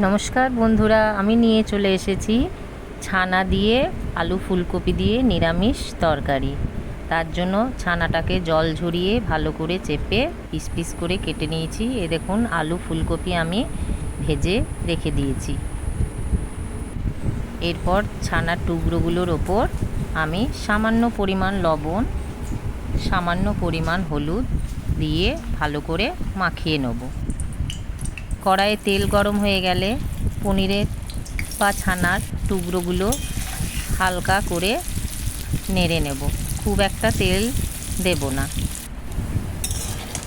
নমস্কার বন্ধুরা, আমি নিয়ে চলে এসেছি ছানা দিয়ে আলু ফুলকপি দিয়ে নিরামিষ তরকারি। তার জন্য ছানাটাকে জল ঝরিয়ে ভালো করে চেপে পিস পিস করে কেটে নিয়েছি। এ দেখুন, আলু ফুলকপি আমি ভেজে রেখে দিয়েছি। এরপর ছানার টুকরোগুলোর ওপর আমি সামান্য পরিমাণ লবণ, সামান্য পরিমাণ হলুদ দিয়ে ভালো করে মাখিয়ে নেব। কড়াইয়ে তেল গরম হয়ে গেলে পনিরের বা ছানার টুকরোগুলো হালকা করে নেড়ে নেব। খুব একটা তেল দেব না।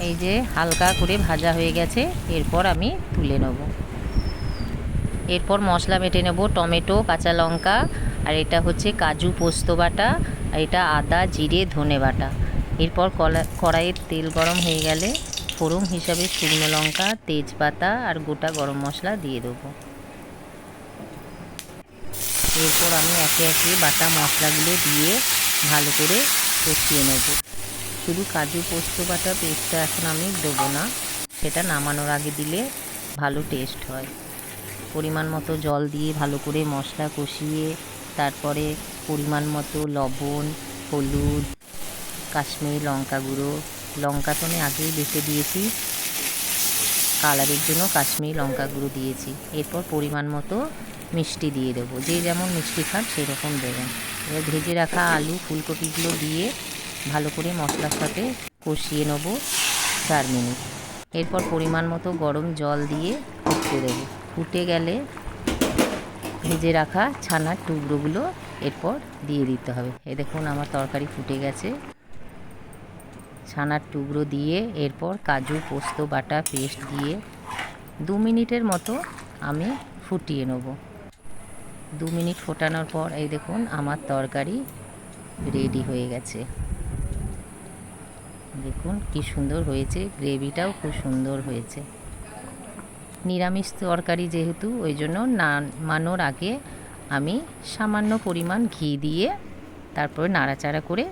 এই যে হালকা করে ভাজা হয়ে গেছে, এরপর আমি তুলে নেব। এরপর মশলা বেটে নেব, টমেটো, কাঁচা লঙ্কা, আর এটা হচ্ছে কাজু পোস্ত বাটা, আর এটা আদা, জিরে, ধনে বাটা। এরপর কড়াইয়ের তেল গরম হয়ে গেলে ফোড়ন হিসাবে শুকনো লঙ্কা, তেজপাতা আর গোটা গরম মশলা দিয়ে দেবো। এরপর আমি একে একে বাটা মশলাগুলো দিয়ে ভালো করে কষিয়ে নেব। শুধু কাজু, পোস্ত, বাটা পেস্টটা এখন আমি দেবো না, সেটা নামানোর আগে দিলে ভালো টেস্ট হয়। পরিমাণ মতো জল দিয়ে ভালো করে মশলা কষিয়ে, তারপরে পরিমাণ মতো লবণ, হলুদ, কাশ্মীরি লঙ্কা গুঁড়ো লঙ্কা তো আমি আগেই বেটে দিয়েছি। কালারের জন্য কাশ্মীরি লঙ্কা গুঁড়ো দিয়েছি। এরপর পরিমাণ মতো মিষ্টি দিয়ে দেবো। যে যেমন মিষ্টি খান সেরকম দেবেন। এবার ভেজে রাখা আলু, ফুলকপিগুলো দিয়ে ভালো করে মশলার সাথে কষিয়ে নেব চার মিনিট। এরপর পরিমাণ মতো গরম জল দিয়ে ফুটতে দেবো। ফুটে গেলে ভেজে রাখা ছানার টুকরোগুলো এরপর দিয়ে দিতে হবে। এ দেখুন আমার তরকারি ফুটে গেছে। ছানার টুকরো দিয়ে এরপর কাজু, পোস্ত, বাটা, পেস্ট দিয়ে দু মিনিটের মতো আমি ফুটিয়ে নেব। দু মিনিট ফোটানোর পর এই দেখুন আমার তরকারি রেডি হয়ে গেছে। দেখুন কি সুন্দর হয়েছে, গ্রেভিটাও খুব সুন্দর হয়েছে। নিরামিষ তরকারি যেহেতু, ওই জন্য নামানোর আগে আমি সামান্য পরিমাণ ঘি দিয়ে তারপরে নাড়াচাড়া করে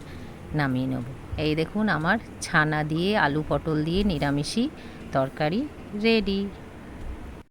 নামিয়ে নেব। এই দেখুন আমার ছানা দিয়ে আলু পটল দিয়ে নিরামিষই তরকারি রেডি